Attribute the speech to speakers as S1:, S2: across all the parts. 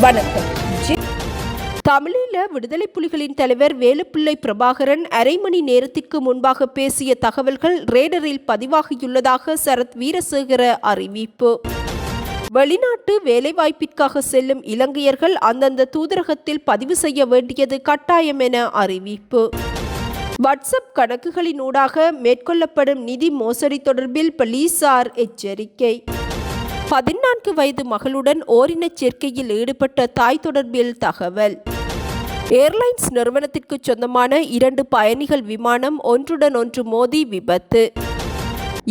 S1: வணக்கம். தமிழீழ விடுதலை புலிகளின் தலைவர் வேலுப்பிள்ளை பிரபாகரன் அரை மணி நேரத்திற்கு முன்பாக பேசிய தகவல்கள் ரேடரில் பதிவாகியுள்ளதாக சரத் வீரசேகர அறிவிப்பு. வெளிநாட்டு வேலைவாய்ப்பிற்காக செல்லும் இலங்கையர்கள் அந்தந்த தூதரகத்தில் பதிவு செய்ய வேண்டியது கட்டாயம் என அறிவிப்பு. வாட்ஸ்அப் கணக்குகளின் ஊடாக மேற்கொள்ளப்படும் நிதி மோசடி தொடர்பில் போலீசார் எச்சரிக்கை. பதினான்கு வயது மகளுடன் ஓரினச் சேர்க்கையில் ஈடுபட்ட தாய் தொடர்பில் தகவல். ஏர்லைன்ஸ் நிறுவனத்திற்கு சொந்தமான இரண்டு பயணிகள் விமானம் ஒன்றுடன் ஒன்று மோதி விபத்து.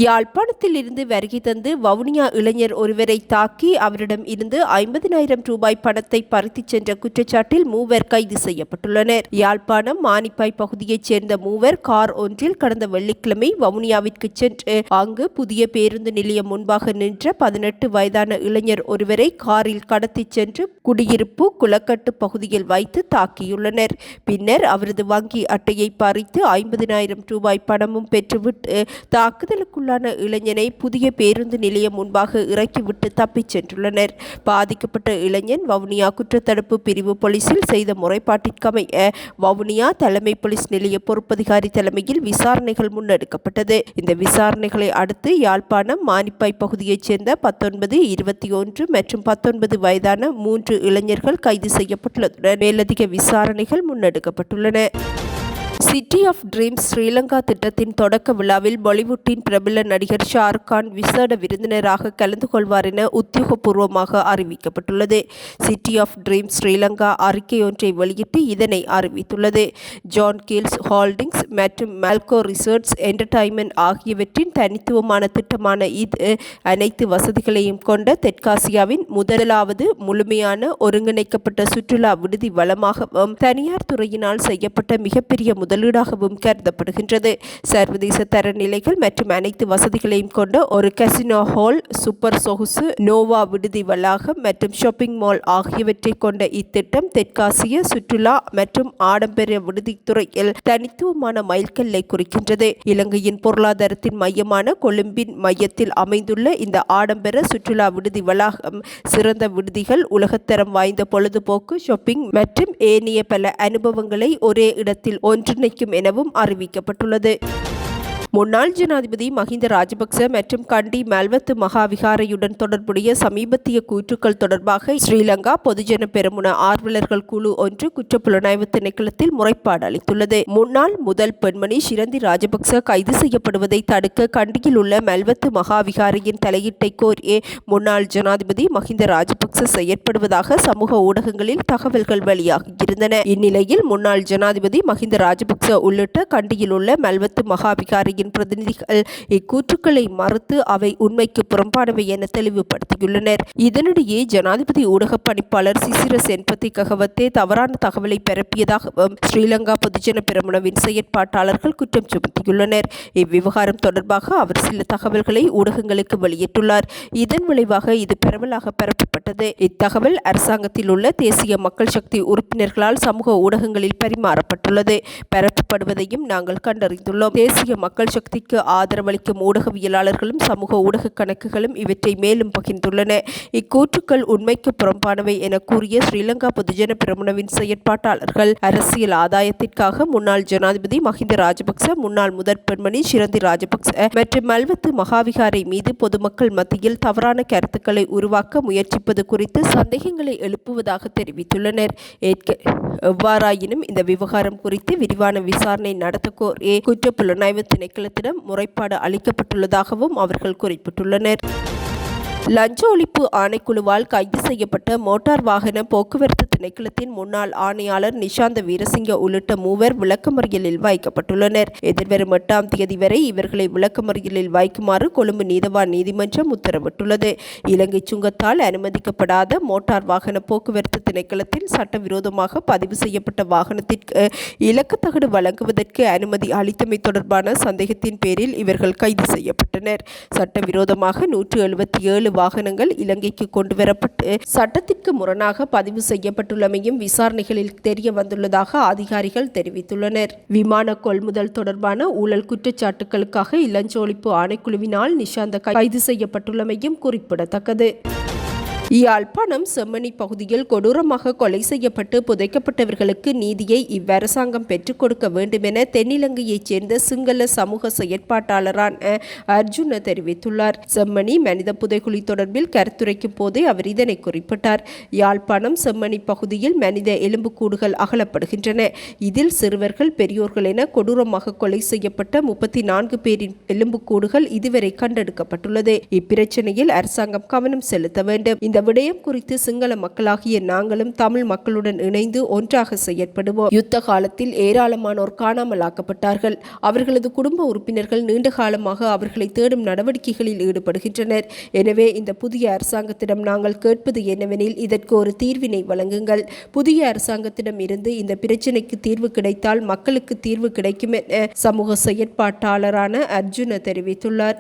S1: யாழ்ப்பாணத்தில் இருந்து வருகை தந்து வவுனியா இளைஞர் ஒருவரை தாக்கி அவரிடம் இருந்து ஐம்பதினாயிரம் ரூபாய் பணத்தை பறித்துச் சென்ற குற்றச்சாட்டில் மூவர் கைது செய்யப்பட்டுள்ளனர். யாழ்ப்பாணம் மானிப்பாய் பகுதியைச் சேர்ந்த மூவர் கார் ஒன்றில் கடந்த வெள்ளிக்கிழமை வவுனியாவிற்கு சென்று அங்கு புதிய பேருந்து நிலையம் முன்பாக நின்ற பதினெட்டு வயதான இளைஞர் ஒருவரை காரில் கடத்திச் சென்று குடியிருப்பு குளக்கட்டு பகுதியில் வைத்து தாக்கியுள்ளனர். பின்னர் அவரது வங்கி அட்டையை பறித்து ஐம்பதினாயிரம் ரூபாய் பணமும் பெற்றுவிட்டு தாக்குதலுக்குள்ளான இளைஞனை புதிய பேருந்து நிலையம் முன்பாக இறக்கிவிட்டு தப்பிச் சென்றுள்ளனர். பாதிக்கப்பட்ட இளைஞன் வவுனியா குற்றத்தடுப்பு பிரிவு போலீசில் செய்த முறைப்பாட்டிற்கமைய வவுனியா தலைமை போலீஸ் நிலைய பொறுப்பதிகாரி தலைமையில் விசாரணைகள் முன்னெடுக்கப்பட்டது இந்த விசாரணைகளை அடுத்து யாழ்ப்பாணம் மானிப்பாய் பகுதியைச் சேர்ந்த பத்தொன்பது இருபத்தி ஒன்று மற்றும் பத்தொன்பது வயதான மூன்று இளைஞர்கள் கைது செய்யப்பட்டுள்ளதுடன் மேலதிக விசாரணைகள் முன்னெடுக்கப்பட்டுள்ளன சிட்டி ஆஃப் ட்ரீம்ஸ் ஸ்ரீலங்கா திட்டத்தின் தொடக்க விழாவில் பாலிவுட்டின் பிரபல நடிகர் ஷாருக் கான் விசேட விருந்தினராக கலந்து கொள்வார் என உத்தியோகபூர்வமாக அறிவிக்கப்பட்டுள்ளது. சிட்டி ஆஃப் ட்ரீம்ஸ் ஸ்ரீலங்கா அறிக்கை ஒன்றை வெளியிட்டு இதனை அறிவித்துள்ளது. ஜான் கீல்ஸ் ஹோல்டிங்ஸ் மற்றும் மால்கோ ரிசர்ட்ஸ் என்டர்டைன்மெண்ட் ஆகியவற்றின் தனித்துவமான திட்டமான இது அனைத்து வசதிகளையும் கொண்ட தெற்காசியாவின் முதலாவது முழுமையான ஒருங்கிணைக்கப்பட்ட சுற்றுலா விடுதி வளமாகவும் தனியார் துறையினால் செய்யப்பட்ட மிகப்பெரிய முதலீடாகவும் கருதப்படுகின்றது. சர்வதேச தரநிலைகள் மற்றும் அனைத்து வசதிகளையும் கொண்ட ஒரு கசினோ ஹால் சூப்பர் சொகுசு நோவா விடுதி வளாகம் மற்றும் ஷாப்பிங் மால் ஆகியவற்றை கொண்ட இத்திட்டம் தெற்காசிய சுற்றுலா மற்றும் ஆடம்பர விடுதித்துறையில் தனித்துவமான மைல்கல்லை குறிக்கின்றது. இலங்கையின் பொருளாதாரத்தின் மையமான கொழும்பின் மையத்தில் அமைந்துள்ள இந்த ஆடம்பர சுற்றுலா விடுதி வளாகம் சிறந்த விடுதிகள் உலகத்தரம் வாய்ந்த பொழுதுபோக்கு ஷாப்பிங் மற்றும் ஏனைய பல அனுபவங்களை ஒரே இடத்தில் ஒன்று ஒன்றிணைக்கும் எனவும் அறிவிக்கப்பட்டுள்ளது. முன்னாள் ஜனாதிபதி மஹிந்த ராஜபக்ச மற்றும் கண்டி மல்வத்து மகாவிகாரையுடன் தொடர்புடைய சமீபத்திய கூற்றுக்கள் தொடர்பாக ஸ்ரீலங்கா பொதுஜன பெருமுன ஆர்வலர்கள் குழு ஒன்று குற்றப்புலனாய்வு திணைக்களத்தில் முறைப்பாடு அளித்துள்ளது. முன்னாள் முதல் பெண்மணி ஷிரந்தி ராஜபக்ச கைது செய்யப்படுவதை தடுக்க கண்டியில் உள்ள மல்வத்து மகாவிகாரையின் தலையீட்டை கோரிய முன்னாள் ஜனாதிபதி மஹிந்த ராஜபக்ச செயற்படுவதாக சமூக ஊடகங்களில் தகவல்கள் வெளியாகியிருந்தன. இந்நிலையில் முன்னாள் ஜனாதிபதி மஹிந்த ராஜபக்ச உள்ளிட்ட கண்டியில் உள்ள மல்வத்து மகாவிகாரையின் பிரதிநிதிகள் இக்கூற்றுக்களை மறுத்து அவை உண்மைக்கு புறம்பானவை என தெளிவுபடுத்தியுள்ளனர். இதனிடையே ஜனாதிபதி ஊடக பணிப்பாளர் சிசிர சென்பத்தி ககவத்தே தவறான தகவலை பரப்பியதாகவும் ஸ்ரீலங்கா பொதுஜன பெருமனவின் செயற்பாட்டாளர்கள் குற்றம் சுமத்தியுள்ளனர். இவ்விவகாரம் தொடர்பாக அவர் சில தகவல்களை ஊடகங்களுக்கு வெளியிட்டுள்ளார். இதன் விளைவாக இது பரவலாக பரப்பப்பட்டது. இத்தகவல் அரசாங்கத்தில் உள்ள தேசிய மக்கள் சக்தி உறுப்பினர்களால் சமூக ஊடகங்களில் பரிமாறப்பட்டுள்ளது. பரப்பப்படுவதையும் நாங்கள் கண்டறிந்துள்ளோம். தேசிய மக்கள் சக்திக்கு ஆதரவளிக்கும் ஊடகவியலாளர்களும் சமூக ஊடக கணக்குகளும் இவற்றை மேலும் பகிர்ந்துள்ளன. இக்கூற்றுக்கள் உண்மைக்கு புறம்பானவை என கூறிய ஸ்ரீலங்கா பொதுஜன பிரமுனவின் செயற்பாட்டாளர்கள் அரசியல் ஆதாயத்திற்காக முன்னாள் ஜனாதிபதி மஹிந்த ராஜபக்ச முன்னாள் முதற் பெண்மணி சிரந்தி ராஜபக்ச மற்றும் மல்வத்து மகாவிகாரை மீது பொதுமக்கள் மத்தியில் தவறான கருத்துக்களை உருவாக்க முயற்சிப்பது குறித்து சந்தேகங்களை எழுப்புவதாக தெரிவித்துள்ளனர். ஏற்க எவ்வாறாயினும் இந்த விவகாரம் குறித்து விரிவான விசாரணை நடத்த புலனாய்வு குற்றப்புலனாய்வு திணைக்களத்திடம் முறைப்பாடு அளிக்கப்பட்டுள்ளதாகவும் அவர்கள் குறிப்பிட்டுள்ளனர். லஞ்ச ஒழிப்பு ஆணைக்குழுவால் கைது செய்யப்பட்ட மோட்டார் வாகன போக்குவரத்து திணைக்களத்தின் முன்னாள் ஆணையாளர் நிஷாந்த வீரசிங்க உள்ளிட்ட மூவர் விளக்கமறியலில் வைக்கப்பட்டுள்ளனர். எதிர்வரும் எட்டாம் தேதி வரை இவர்களை விளக்கமறியலில் வைக்குமாறு கொழும்பு நீதவான் நீதிமன்றம் உத்தரவிட்டுள்ளது. இலங்கை சுங்கத்தால் அனுமதிக்கப்படாத மோட்டார் வாகன போக்குவரத்து திணைக்களத்தில் சட்டவிரோதமாக பதிவு செய்யப்பட்ட வாகனத்திற்கு இலக்கத்தகடு வழங்குவதற்கு அனுமதி அளித்தமை தொடர்பான சந்தேகத்தின் பேரில் இவர்கள் கைது செய்யப்பட்டனர். சட்டவிரோதமாக நூற்று எழுபத்தி ஏழு வாகனங்கள் இலங்கைக்கு கொண்டுவரப்பட்டு சட்டத்திற்கு முரணாக பதிவு செய்யப்பட்டுள்ளமையும் விசாரணைகளில் தெரிய வந்துள்ளதாக அதிகாரிகள் தெரிவித்துள்ளனர். விமான கொள்முதல் தொடர்பான ஊழல் குற்றச்சாட்டுகளுக்காக இளஞ்சோழிப்பு ஆணைக்குழுவினால் நிஷாந்த கைது செய்யப்பட்டுள்ளமையும் குறிப்பிடத்தக்கது. யாழ்ப்பாணம் செம்மணி பகுதியில் கொடூரமாக கொலை செய்யப்பட்டு புதைக்கப்பட்டவர்களுக்கு நீதியை இவ்வரசாங்கம் பெற்றுக் கொடுக்க வேண்டுமென தென்னிலங்கையைச் சேர்ந்த சிங்கள சமூக செயற்பாட்டாளரான அர்ஜுன தெரிவித்துள்ளார். செம்மணி மனித புதைகுழி தொடர்பில் கருத்துரைக்கும் போதே அவர் இதனை குறிப்பிட்டார். யாழ்ப்பாணம் செம்மணி பகுதியில் மனித எலும்புக்கூடுகள் அகலப்படுகின்றன. இதில் சிறுவர்கள் பெரியோர்கள் என கொடூரமாக கொலை செய்யப்பட்ட முப்பத்தி நான்கு பேரின் எலும்புக்கூடுகள் இதுவரை கண்டெடுக்கப்பட்டுள்ளது. இப்பிரச்சனையில் அரசாங்கம் கவனம் செலுத்த வேண்டும். இந்த விடயம் குறித்து சிங்கள மக்களாகிய நாங்களும் தமிழ் மக்களுடன் இணைந்து ஒன்றாக செயற்படுவோம். யுத்த காலத்தில் ஏராளமானோர் காணாமலாக்கப்பட்டார்கள். அவர்களது குடும்ப உறுப்பினர்கள் நீண்ட காலமாக அவர்களை தேடும் நடவடிக்கைகளில் ஈடுபடுகின்றனர். எனவே இந்த புதிய அரசாங்கத்திடம் நாங்கள் கேட்பது என்னவெனில் இதற்கு ஒரு தீர்வினை வழங்குங்கள். புதிய அரசாங்கத்திடம் இருந்து இந்த பிரச்சினைக்கு தீர்வு கிடைத்தால் மக்களுக்கு தீர்வு கிடைக்கும் என சமூக செயற்பாட்டாளரான அர்ஜுன தெரிவித்துள்ளார்.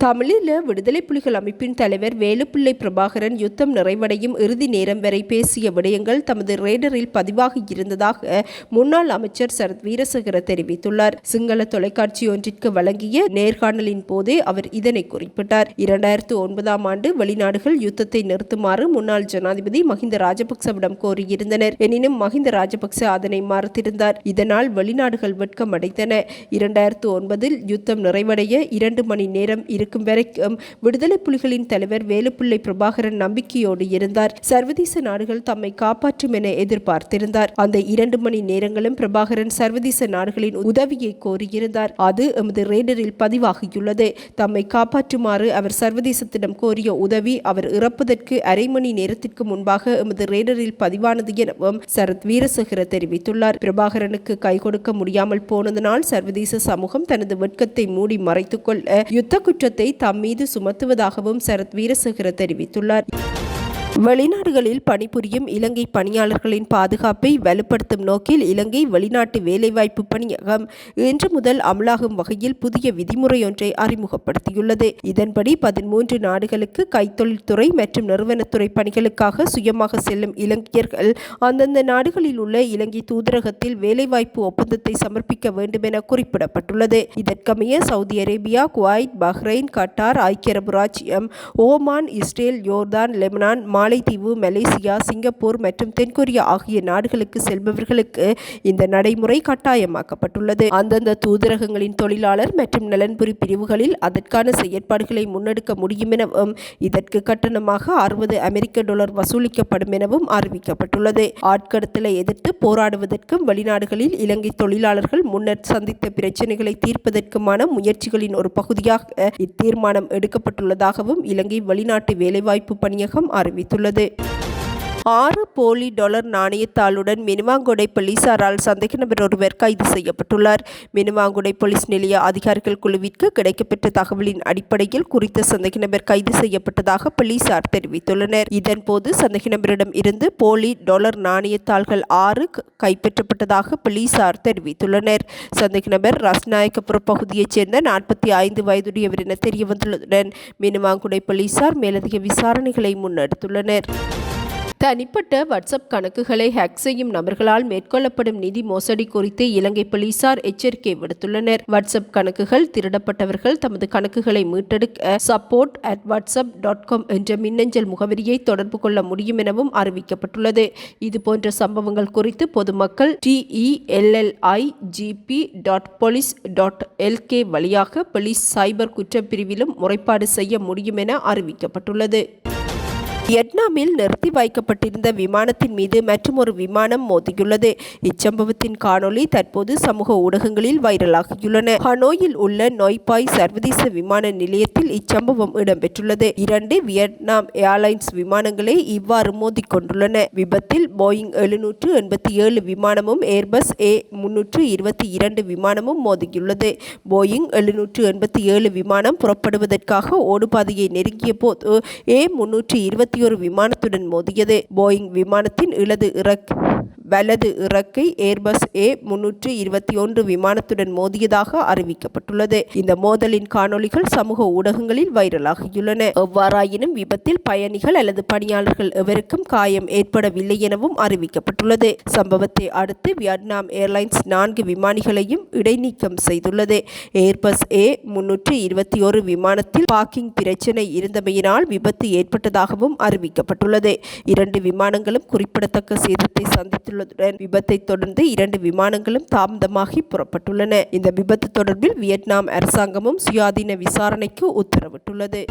S1: தமிழீழ விடுதலை புலிகள் அமைப்பின் தலைவர் வேலுப்பிள்ளை பிரபாகரன் யுத்தம் நிறைவடையும் இறுதி நேரம் வரை பேசிய விடயங்கள் தமது ரேடரில் பதிவாகி இருந்ததாக முன்னாள் அமைச்சர் சரத் வீரசேகர தெரிவித்துள்ளார். சிங்கள தொலைக்காட்சி ஒன்றிற்கு வழங்கிய நேர்காணலின் போதே அவர் இதனை குறிப்பிட்டார். இரண்டாயிரத்து ஒன்பதாம் ஆண்டு வெளிநாடுகள் யுத்தத்தை நிறுத்துமாறு முன்னாள் ஜனாதிபதி மஹிந்த ராஜபக்சவிடம் கோரியிருந்தனர். எனினும் மஹிந்த ராஜபக்ச அதனை மறுத்திருந்தார். இதனால் வெளிநாடுகள் வெட்கமடைந்தன. இரண்டாயிரத்து ஒன்பதில் யுத்தம் நிறைவடைய இரண்டு மணி நேரம் இரு இருக்கும் வரைக்கும் விடுதலை புலிகளின் தலைவர் வேலுப்பிள்ளை பிரபாகரன் நம்பிக்கையோடு இருந்தார். சர்வதேச நாடுகள் தம்மை காப்பாற்றும் என எதிர்பார்த்திருந்தார். அந்த இரண்டு மணி நேரங்களும் பிரபாகரன் சர்வதேச நாடுகளின் உதவியை கோரியிருந்தார். அது எமது ரேடரில் பதிவாகியுள்ளது. தம்மை காப்பாற்றுமாறு அவர் சர்வதேசத்திடம் கோரிய உதவி அவர் இறப்பதற்கு அரை மணி நேரத்திற்கு முன்பாக எமது ரேடரில் பதிவானது எனவும் சரத் வீரசேகர தெரிவித்துள்ளார். பிரபாகரனுக்கு கை கொடுக்க முடியாமல் போனதனால் சர்வதேச சமூகம் தனது வெட்கத்தை மூடி மறைத்துக் கொள்ள யுத்த குற்றத்தை தம் மீது சுமத்துவதாகவும் சரத் வீரசேகர தெரிவித்துள்ளார். வெளிநாடுகளில் பணிபுரியும் இலங்கை பணியாளர்களின் பாதுகாப்பை வலுப்படுத்தும் நோக்கில் இலங்கை வெளிநாட்டு வேலைவாய்ப்பு பணியகம் இன்று முதல் அமலாகும் வகையில் புதிய விதிமுறையொன்றை அறிமுகப்படுத்தியுள்ளது. இதன்படி பதிமூன்று நாடுகளுக்கு கைத்தொழில்துறை மற்றும் நிறுவனத்துறை பணிகளுக்காக சுயமாக செல்லும் இலங்கையர்கள் அந்தந்த நாடுகளில் உள்ள இலங்கை தூதரகத்தில் வேலைவாய்ப்பு ஒப்பந்தத்தை சமர்ப்பிக்க வேண்டும் என குறிப்பிடப்பட்டுள்ளது. இதற்கமைய Saudi Arabia Kuwait Bahrain Qatar ஐக்கிய அரபு ராஜ்யம் ஓமான் இஸ்ரேல் யோர்தான் லெபனான் மாலைத்தீவு மலேசியா சிங்கப்பூர் மற்றும் தென்கொரியா ஆகிய நாடுகளுக்கு செல்பவர்களுக்கு இந்த நடைமுறை கட்டாயமாக்கப்பட்டுள்ளது. அந்தந்த தூதரகங்களின் தொழிலாளர் மற்றும் நலன்புரி பிரிவுகளில் அதற்கான செயற்பாடுகளை முன்னெடுக்க முடியும் எனவும் இதற்கு கட்டணமாக அறுபது அமெரிக்க டாலர் வசூலிக்கப்படும் எனவும் அறிவிக்கப்பட்டுள்ளது. ஆட்கடத்தலை எதிர்த்து போராடுவதற்கும் வெளிநாடுகளில் இலங்கை தொழிலாளர்கள் முன்னர் சந்தித்த பிரச்சினைகளை தீர்ப்பதற்குமான முயற்சிகளின் ஒரு பகுதியாக இத்தீர்மானம் எடுக்கப்பட்டுள்ளதாகவும் இலங்கை வெளிநாட்டு வேலைவாய்ப்பு பணியகம் அறிவித்துள்ளது. தெரிவித்துள்ளது ஆறு போலி டாலர் நாணயத்தாளுடன் மினிமாங்குடை போலீசாரால் சந்தேக நபர் ஒருவர் கைது செய்யப்பட்டுள்ளார். மினுவாங்குடை போலீஸ் நிலைய அதிகாரிகள் குழுவிற்கு கிடைக்கப்பெற்ற தகவலின் அடிப்படையில் குறித்த சந்தேக நபர் கைது செய்யப்பட்டதாக போலீசார் தெரிவித்துள்ளனர். இதன்போது சந்தேக நபரிடம் இருந்து போலி டாலர் நாணயத்தாள்கள் ஆறு கைப்பற்றப்பட்டதாக போலீசார் தெரிவித்துள்ளனர். சந்தேக நபர் ரஸ்நாயக்கபுர பகுதியைச் சேர்ந்த நாற்பத்தி ஐந்து வயதுடையவர் என தெரியவந்துள்ளதுடன் மினுவாங்குடை போலீசார் மேலதிக விசாரணைகளை முன்னெடுத்துள்ளனர். தனிப்பட்ட வாட்ஸ்அப் கணக்குகளை ஹேக் செய்யும் நபர்களால் மேற்கொள்ளப்படும் நிதி மோசடி குறித்து இலங்கை போலீசார் எச்சரிக்கை விடுத்துள்ளனர். வாட்ஸ்அப் கணக்குகள் திருடப்பட்டவர்கள் தமது கணக்குகளை மீட்டெடுக்க support at WhatsApp dot com என்ற மின்னஞ்சல் முகவரியை தொடர்பு கொள்ள முடியும் எனவும் அறிவிக்கப்பட்டுள்ளது. இதுபோன்ற சம்பவங்கள் குறித்து பொதுமக்கள் T E L L I GP dot police dot LK வழியாக போலீஸ் சைபர் குற்றப்பிரிவிலும் முறைப்பாடு செய்ய முடியும் என அறிவிக்கப்பட்டுள்ளது. வியட்நாமில் நிறுத்தி வைக்கப்பட்டிருந்த விமானத்தின் மீது மற்றொரு விமானம் மோதியுள்ளது. இச்சம்பவத்தின் காணொளி தற்போது சமூக ஊடகங்களில் வைரலாகியுள்ளன. ஹனோயில் உள்ள நோய்பாய் சர்வதேச விமான நிலையத்தில் இச்சம்பவம் இடம்பெற்றுள்ளது. இரண்டு வியட்நாம் ஏர்லைன்ஸ் விமானங்களே இவ்வாறு மோதிக்கொண்டுள்ளன. விபத்தில் போயிங் எழுநூற்று எண்பத்தி ஏழு விமானமும் ஏர்பஸ் ஏ முன்னூற்று இருபத்தி இரண்டு விமானமும் மோதியுள்ளது. போயிங் எழுநூற்று எண்பத்தி ஏழு விமானம் புறப்படுவதற்காக ஓடுபாதையை நெருங்கிய போது ஏ முன்னூற்று இருபத்தி ஒரு விமானத்துடன் மோதியது. போயிங் விமானத்தின் இலது இறக் வலது இறக்கை ஏர்பஸ் ஏ முன்னூற்று இருபத்தி ஒன்று விமானத்துடன் மோதியதாக அறிவிக்கப்பட்டுள்ளது. இந்த மோதலின் காணொளிகள் சமூக ஊடகங்களில் வைரலாகியுள்ளன. எவ்வாறாயினும் விபத்தில் பயணிகள் அல்லது பணியாளர்கள் எவருக்கும் காயம் ஏற்படவில்லை எனவும் அறிவிக்கப்பட்டுள்ளது. சம்பவத்தை அடுத்து வியட்நாம் ஏர்லைன்ஸ் நான்கு விமானிகளையும் இடைநீக்கம் செய்துள்ளது. ஏர்பஸ் ஏ முன்னூற்று இருபத்தி ஒரு விமானத்தில் பார்க்கிங் பிரச்சினை இருந்தமையினால் விபத்து ஏற்பட்டதாகவும் அறிவிக்கப்பட்டுள்ளது. இரண்டு விமானங்களும் குறிப்பிடத்தக்க சேதத்தை சந்தித்துள்ளதுடன் விபத்தை தொடர்ந்து இரண்டு விமானங்களும் தாமதமாகி புறப்பட்டுள்ளன. இந்த விபத்து தொடர்பில் வியட்நாம் அரசாங்கமும் சுயாதீன விசாரணைக்கு உத்தரவிட்டுள்ளது.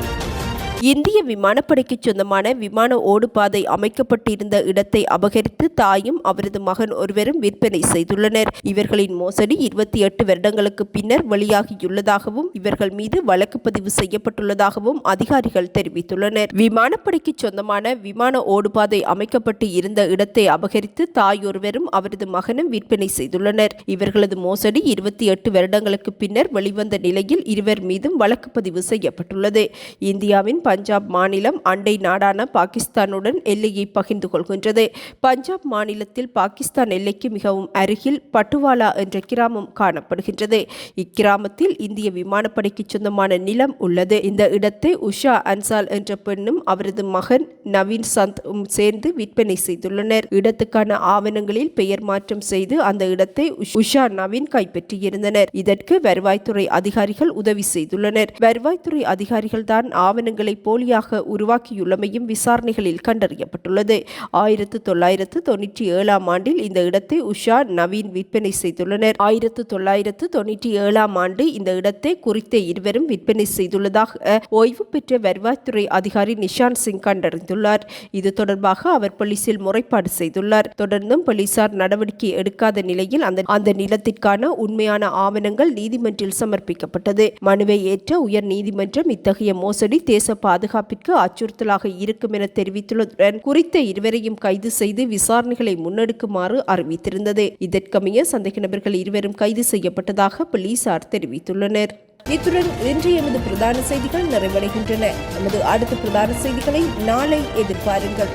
S1: இந்திய விமானப்படைக்கு சொந்தமான விமான ஓடுபாதை அமைக்கப்பட்டிருந்த இடத்தை அபகரித்து தாயும் அவரது மகன் ஒருவரும் விற்பனை செய்துள்ளனர். இவர்களின் மோசடி இருபத்தி எட்டு வருடங்களுக்கு பின்னர் வெளியாகியுள்ளதாகவும் இவர்கள் மீது வழக்கு பதிவு செய்யப்பட்டுள்ளதாகவும் அதிகாரிகள் தெரிவித்துள்ளனர். விமானப்படைக்கு சொந்தமான விமான ஓடுபாதை அமைக்கப்பட்டு இருந்த இடத்தை அபகரித்து தாயொருவரும் அவரது மகனும் விற்பனை செய்துள்ளனர். இவர்களது மோசடி இருபத்தி எட்டு வருடங்களுக்கு பின்னர் வெளிவந்த நிலையில் இருவர் மீதும் வழக்கு பதிவு செய்யப்பட்டுள்ளது. இந்தியாவின் பஞ்சாப் மாநிலம் அண்டை நாடான பாகிஸ்தானுடன் எல்லையை பகிர்ந்து கொள்கின்றது. பஞ்சாப் மாநிலத்தில் பாகிஸ்தான் எல்லைக்கு மிகவும் அருகில் பட்டுவாலா என்ற கிராமம் காணப்படுகின்றது. இக்கிராமத்தில் இந்திய விமானப்படைக்கு சொந்தமான நிலம் உள்ளது. இந்த இடத்தை உஷா அன்சால் என்ற பெண்ணும் அவரது மகன் நவீன் சந்த் சேர்ந்து விற்பனை செய்துள்ளனர். இடத்துக்கான ஆவணங்களில் பெயர் மாற்றம் செய்து அந்த இடத்தை உஷ்- உஷா நவீன் கைப்பற்றியிருந்தனர். இதற்கு வருவாய்த்துறை அதிகாரிகள் உதவி செய்துள்ளனர். வருவாய்த்துறை அதிகாரிகள் தான் ஆவணங்களை போலியாக உருவாக்கியுள்ளமையும் விசாரணைகளில் கண்டறியப்பட்டுள்ளது. ஆயிரத்து தொள்ளாயிரத்து தொன்னூற்றி ஏழாம் ஆண்டில் இந்த இடத்தை உஷா நவீன் விற்பனை செய்துள்ளனர். ஆயிரத்து தொள்ளாயிரத்து தொன்னூற்றி ஏழாம் ஆண்டு இந்த இடத்தை குறித்த இருவரும் விற்பனை செய்துள்ளதாக ஓய்வு பெற்ற வருவாய்த்துறை அதிகாரி நிஷாந்த் சிங் கண்டறிந்துள்ளார். இது தொடர்பாக அவர் போலீசில் முறைப்பாடு செய்துள்ளார். தொடர்ந்தும் போலீசார் நடவடிக்கை எடுக்காத நிலையில் அந்த அந்த நிலத்திற்கான உண்மையான ஆவணங்கள் நீதிமன்றில் சமர்ப்பிக்கப்பட்டது. மனுவை ஏற்ற உயர் நீதிமன்றம் இத்தகைய மோசடி தேச பாதுகாப்பிற்கு அச்சுறுத்தலாக இருக்கும் என தெரிவித்துள்ளதுடன் குறித்த இருவரையும் கைது செய்து விசாரணைகளை முன்னெடுக்குமாறு அறிவித்திருந்தது. இதற்கமைய சந்தேக நபர்கள் இருவரும் கைது செய்யப்பட்டதாக போலீசார் தெரிவித்துள்ளனர். இத்துடன் இன்று எமது பிரதான செய்திகள் நிறைவடைகின்றன. நமது அடுத்த பிரதான செய்திகளை நாளை எதிர்பாருங்கள்.